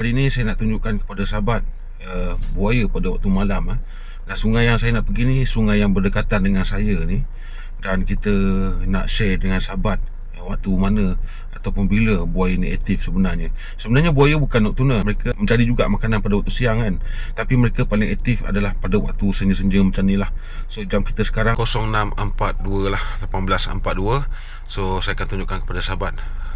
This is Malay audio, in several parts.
Hari ini saya nak tunjukkan kepada sahabat uh, buaya pada waktu malam ah. Dan sungai yang saya nak pergi ni sungai yang berdekatan dengan saya ni dan kita nak share dengan sahabat eh, waktu mana ataupun bila buaya ni aktif sebenarnya. Sebenarnya buaya bukan nokturnal, mereka mencari juga makanan pada waktu siang kan. Tapi mereka paling aktif adalah pada waktu senja-senja macam ni lah. So jam kita sekarang 06.42 lah, 18.42. So saya akan tunjukkan kepada sahabat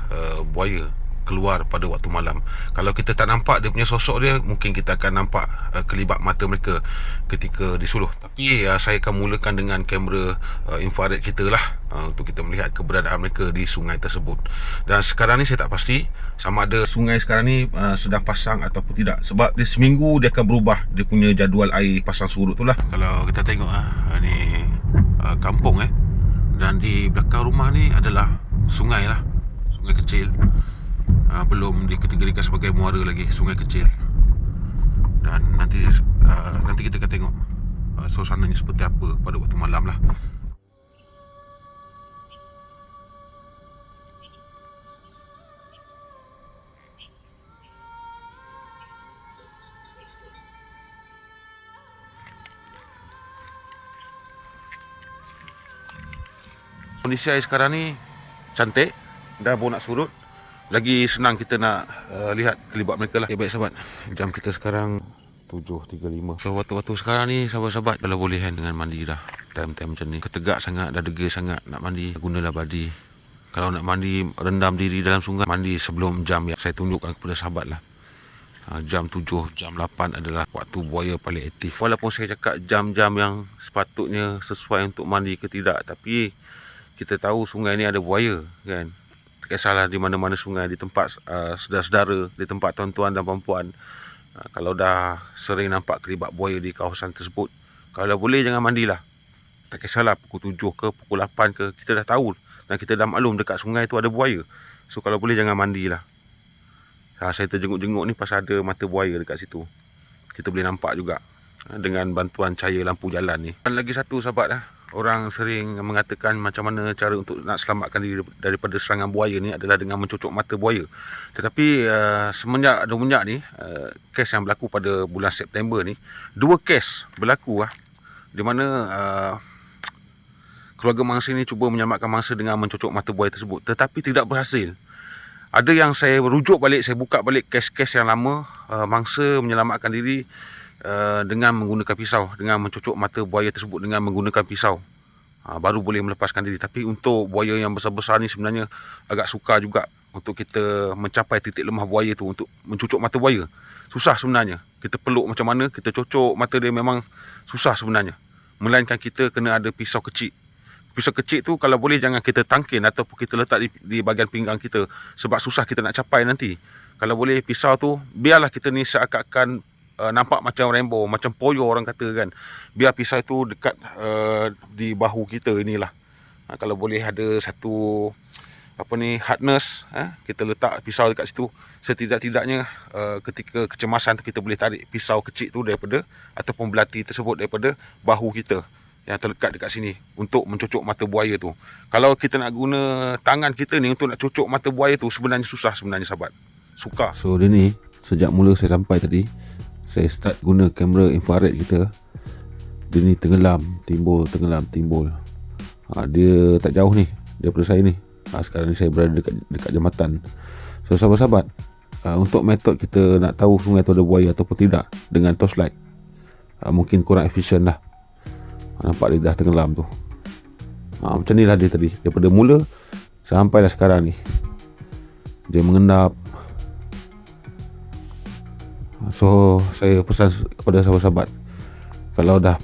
uh, buaya keluar pada waktu malam. Kalau kita tak nampak dia punya sosok dia, mungkin kita akan nampak uh, kelibat mata mereka ketika disuluh. Tapi uh, saya akan mulakan dengan kamera uh, infrared kita lah uh, untuk kita melihat keberadaan mereka di sungai tersebut. Dan sekarang ni saya tak pasti sama ada sungai sekarang ni uh, sedang pasang ataupun tidak. Sebab dia seminggu dia akan berubah dia punya jadual air pasang surut tu lah. Kalau kita tengok uh, ni uh, kampung eh. Dan di belakang rumah ni adalah sungai lah. Sungai kecil uh, belum dikategorikan sebagai muara lagi sungai kecil. Dan nanti uh, nanti kita akan tengok uh, suasananya seperti apa pada waktu malam lah. Kondisi air sekarang ni cantik Dah pun nak surut lagi senang kita nak uh, lihat kelibat mereka lah. Okay, baik sahabat. Jam kita sekarang 7.35. So waktu-waktu sekarang ni sahabat-sahabat kalau boleh kan dengan mandi dah. Time-time macam ni. Ketegak sangat, dah degil sangat nak mandi. Gunalah badi. Kalau nak mandi rendam diri dalam sungai mandi sebelum jam yang saya tunjukkan kepada sahabat lah. Uh, jam 7, jam 8 adalah waktu buaya paling aktif. Walaupun saya cakap jam-jam yang sepatutnya sesuai untuk mandi ke tidak. Tapi kita tahu sungai ni ada buaya kan tak kisahlah di mana-mana sungai di tempat uh, saudara-saudara di tempat tuan-tuan dan puan-puan. Uh, kalau dah sering nampak kelibat buaya di kawasan tersebut kalau boleh jangan mandilah. Tak kisahlah pukul 7 ke pukul 8 ke kita dah tahu dan kita dah maklum dekat sungai tu ada buaya. So kalau boleh jangan mandilah. Uh, saya terjenguk-jenguk ni pasal ada mata buaya dekat situ. Kita boleh nampak juga uh, dengan bantuan cahaya lampu jalan ni. Dan lagi satu sahabat lah orang sering mengatakan macam mana cara untuk nak selamatkan diri daripada serangan buaya ni adalah dengan mencocok mata buaya. Tetapi uh, semenjak minyak ni, uh, kes yang berlaku pada bulan September ni, dua kes berlaku lah. Di mana uh, keluarga mangsa ni cuba menyelamatkan mangsa dengan mencocok mata buaya tersebut. Tetapi tidak berhasil. Ada yang saya rujuk balik, saya buka balik kes-kes yang lama, uh, mangsa menyelamatkan diri Uh, dengan menggunakan pisau dengan mencocok mata buaya tersebut dengan menggunakan pisau. Uh, baru boleh melepaskan diri. Tapi untuk buaya yang besar-besar ni sebenarnya agak sukar juga untuk kita mencapai titik lemah buaya tu untuk mencocok mata buaya. Susah sebenarnya. Kita peluk macam mana kita cocok mata dia memang susah sebenarnya. Melainkan kita kena ada pisau kecil. Pisau kecil tu kalau boleh jangan kita tangkin ataupun kita letak di, di bahagian pinggang kita sebab susah kita nak capai nanti. Kalau boleh pisau tu biarlah kita ni seakan-akan uh, nampak macam rainbow macam poyo orang kata kan biar pisau itu dekat uh, di bahu kita inilah uh, kalau boleh ada satu apa ni hardness eh, kita letak pisau dekat situ setidak-tidaknya uh, ketika kecemasan tu kita boleh tarik pisau kecil tu daripada ataupun belati tersebut daripada bahu kita yang terlekat dekat sini untuk mencocok mata buaya tu. Kalau kita nak guna tangan kita ni untuk nak cocok mata buaya tu sebenarnya susah sebenarnya sahabat. Suka. So dia ni sejak mula saya sampai tadi saya start guna kamera infrared kita. Dia ni tenggelam timbul tenggelam timbul. Ha, dia tak jauh ni daripada saya ni. Ha, sekarang ni saya berada dekat, dekat jambatan. So sahabat-sahabat ha, untuk metod kita nak tahu sungai tu ada buaya ataupun tidak dengan torchlight ha, mungkin kurang efisien lah. Ha, nampak dia dah tenggelam tu. Ha, macam ni lah dia tadi. Daripada mula sampailah sekarang ni dia mengendap So saya pesan kepada sahabat-sahabat Kalau dah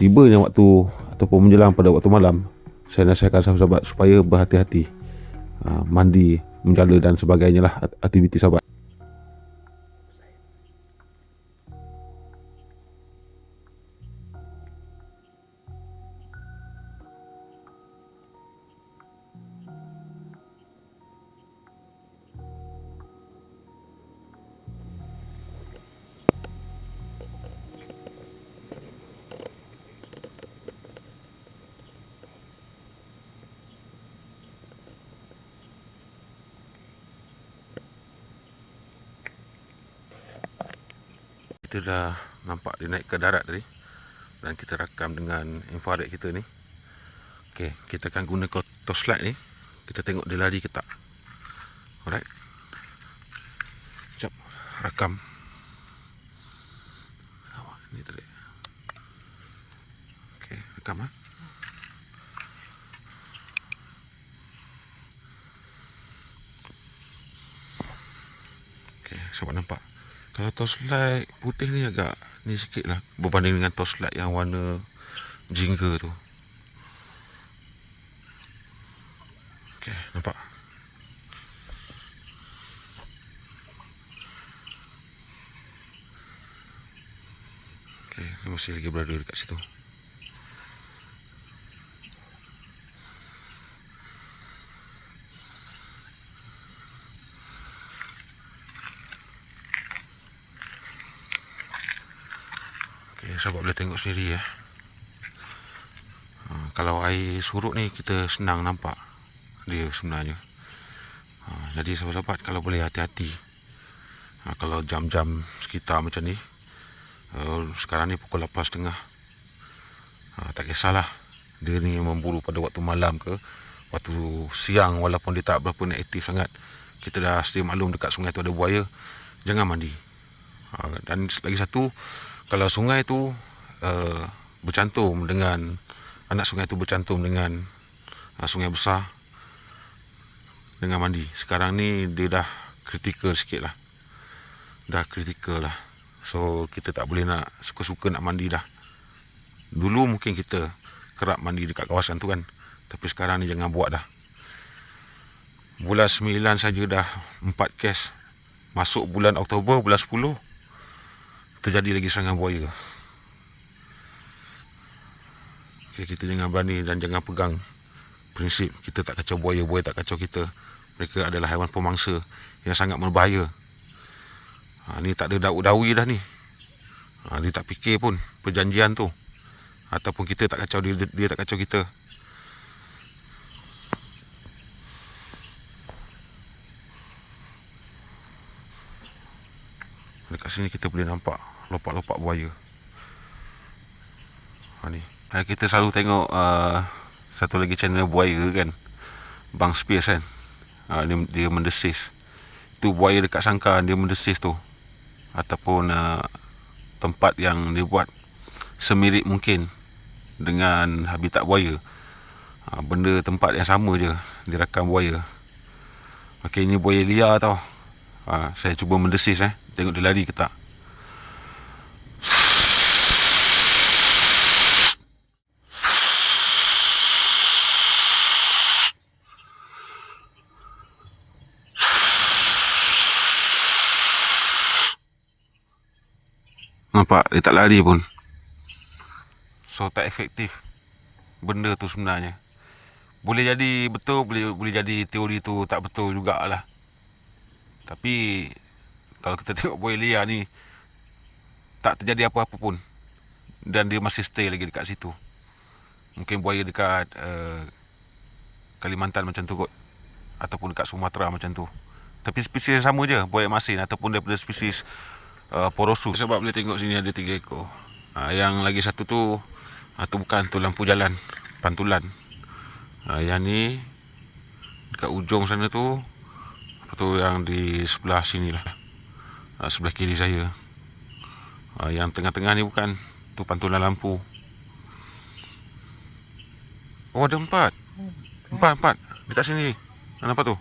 tibanya waktu Ataupun menjelang pada waktu malam Saya nasihatkan sahabat-sahabat supaya berhati-hati uh, Mandi, menjala dan sebagainya lah Aktiviti sahabat Kita dah nampak dia naik ke darat tadi dan kita rakam dengan infrared kita ni. Okey, kita akan guna torchlight ni. Kita tengok dia lari ke tak. Alright. Sekejap. Rakam. Ni tadi. Okey, rakam ah. Okey, sahabat nampak. Kalau torchlight putih ni agak ni sikit lah berbanding dengan torchlight yang warna jingga tu. Okey, nampak. Dia masih lagi berada dekat situ. Okey, sahabat boleh tengok sendiri ya. Ha, kalau air surut ni kita senang nampak dia sebenarnya. Ha, jadi sahabat-sahabat kalau boleh hati-hati. Ha, kalau jam-jam sekitar macam ni. Uh, sekarang ni pukul 8.30. Ha, tak kisahlah. Dia ni memburu pada waktu malam ke waktu siang walaupun dia tak berapa aktif sangat. Kita dah sedia maklum dekat sungai tu ada buaya. Jangan mandi. Ha, dan lagi satu kalau sungai tu uh, bercantum dengan anak sungai tu bercantum dengan uh, sungai besar dengan mandi. Sekarang ni dia dah kritikal sikit lah. Dah kritikal lah. So kita tak boleh nak suka-suka nak mandi dah. Dulu mungkin kita kerap mandi dekat kawasan tu kan. Tapi sekarang ni jangan buat dah. Bulan 9 saja dah 4 kes. Masuk bulan Oktober, bulan 10 terjadi lagi serangan buaya. Okay, kita jangan berani dan jangan pegang prinsip kita tak kacau buaya, buaya tak kacau kita. Mereka adalah haiwan pemangsa yang sangat berbahaya. Ha, ni tak ada daun-dawi dah ni. Ha, dia tak fikir pun perjanjian tu. Ataupun kita tak kacau dia, dia tak kacau kita. Dekat sini kita boleh nampak lopak-lopak buaya. Ha ni. Ha, kita selalu tengok uh, satu lagi channel buaya kan. Bang Spears kan. Ha, dia, dia mendesis. Itu buaya dekat sangkar dia mendesis tu. Ataupun uh, tempat yang dia buat semirip mungkin dengan habitat buaya. Ha, benda tempat yang sama je dirakam buaya. Okey ini buaya liar tau. Ha, saya cuba mendesis eh. Tengok dia lari ke tak. Nampak dia tak lari pun. So tak efektif benda tu sebenarnya. Boleh jadi betul, boleh boleh jadi teori tu tak betul jugalah. Tapi kalau kita tengok buaya liar ni tak terjadi apa-apa pun dan dia masih stay lagi dekat situ. Mungkin buaya dekat uh, Kalimantan macam tu kot ataupun dekat Sumatera macam tu. Tapi spesies yang sama je, buaya masin ataupun daripada spesies uh, porosu. Sebab boleh tengok sini ada tiga ekor. Uh, yang lagi satu tu uh, tu bukan tu lampu jalan, pantulan. Uh, yang ni dekat ujung sana tu apa tu yang di sebelah sini lah. Uh, sebelah kiri saya. Uh, yang tengah-tengah ni bukan tu pantulan lampu. Oh ada empat. Empat, empat. Dekat sini. Nampak tu?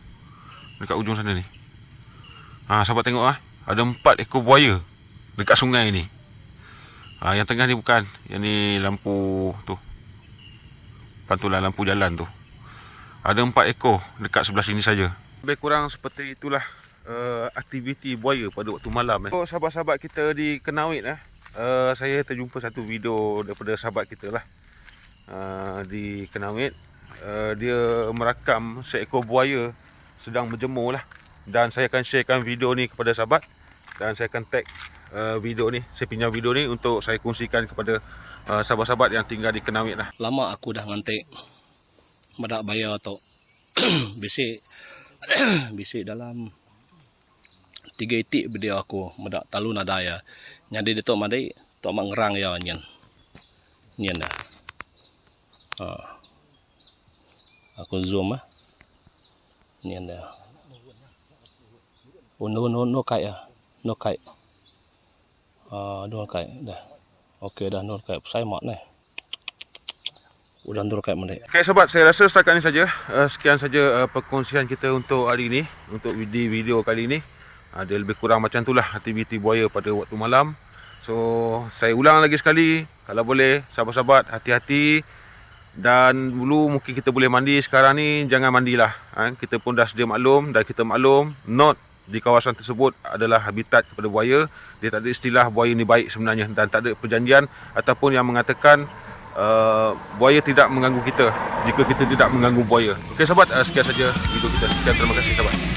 Dekat ujung sana ni. Ha, sahabat tengok ah. Ada empat ekor buaya dekat sungai ni. Ha, yang tengah ni bukan. Yang ni lampu tu. Pantulan lampu jalan tu. Ada empat ekor dekat sebelah sini saja. Lebih kurang seperti itulah uh, aktiviti buaya pada waktu malam. Eh. Oh, sahabat-sahabat kita di Kenawit eh. Uh, saya terjumpa satu video daripada sahabat kita lah. Uh, di Kenawit. Uh, dia merakam seekor buaya sedang berjemur lah dan saya akan sharekan video ni kepada sahabat dan saya akan tag uh, video ni saya pinjam video ni untuk saya kongsikan kepada uh, sahabat-sahabat yang tinggal di Kenawit lah lama aku dah ngantik madak bayar atau bisik bisik dalam tiga itik benda aku madak talu nadaya Jadi dito madi to mangrang ya nyen. Nyen dah. Ha. Aku zoom ah. Nyen dah. Oh no no kai ah. No kai. Ah no kai dah. Okey dah no kai saya mak ni. Udah nur kai mandi. Okay sahabat, saya rasa setakat ini saja. Uh, sekian saja uh, perkongsian kita untuk hari ini, untuk di video kali ini. Ada lebih kurang macam itulah aktiviti buaya pada waktu malam. So, saya ulang lagi sekali, kalau boleh sahabat-sahabat hati-hati dan dulu mungkin kita boleh mandi sekarang ni jangan mandilah. Ha? Kita pun dah sedia maklum dan kita maklum not di kawasan tersebut adalah habitat kepada buaya. Dia tak ada istilah buaya ni baik sebenarnya dan tak ada perjanjian ataupun yang mengatakan uh, buaya tidak mengganggu kita jika kita tidak mengganggu buaya. Okey sahabat, uh, sekian saja video kita. Sekian terima kasih sahabat.